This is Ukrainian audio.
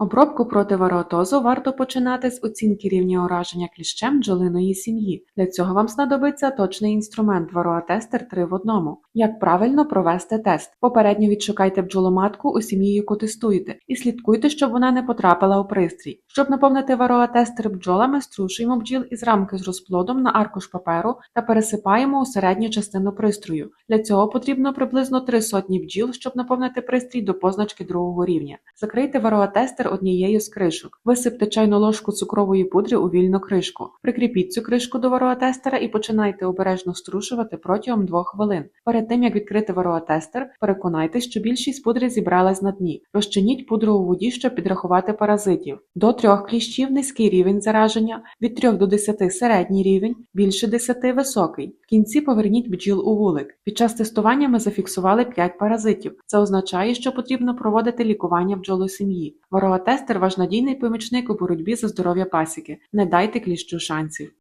Обробку проти варіотозу варто починати з оцінки рівня ураження кліщем бджолиної сім'ї. Для цього вам знадобиться точний інструмент вароатестер 3 в одному. Як правильно провести тест? Попередньо відшукайте бджоломатку у сім'ї, яку тестуєте, і слідкуйте, щоб вона не потрапила у пристрій. Щоб наповнити вароатестер бджолами, струшуємо бджіл із рамки з розплодом на аркуш паперу та пересипаємо у середню частину пристрою. Для цього потрібно приблизно 3 сотні бджіл, щоб наповнити пристрій до позначки другого рівня. Закрийте вароатестер однією з кришок. Висипте чайну ложку цукрової пудри у вільну кришку. Прикріпіть цю кришку до вароатестера і починайте обережно струшувати протягом 2 хвилин. Перед тим як відкрити вароатестер, переконайтесь, що більшість пудри зібралась на дні. Розчиніть пудру у воді, щоб підрахувати паразитів. До трьох кліщів низький рівень зараження, від 3 до 10 середній рівень, більше 10 високий. Кінці поверніть бджіл у вулик. Під час тестування ми зафіксували 5 паразитів. Це означає, що потрібно проводити лікування бджолосім'ї. Вароатестер ваш надійний помічник у боротьбі за здоров'я пасіки. Не дайте кліщу шансів.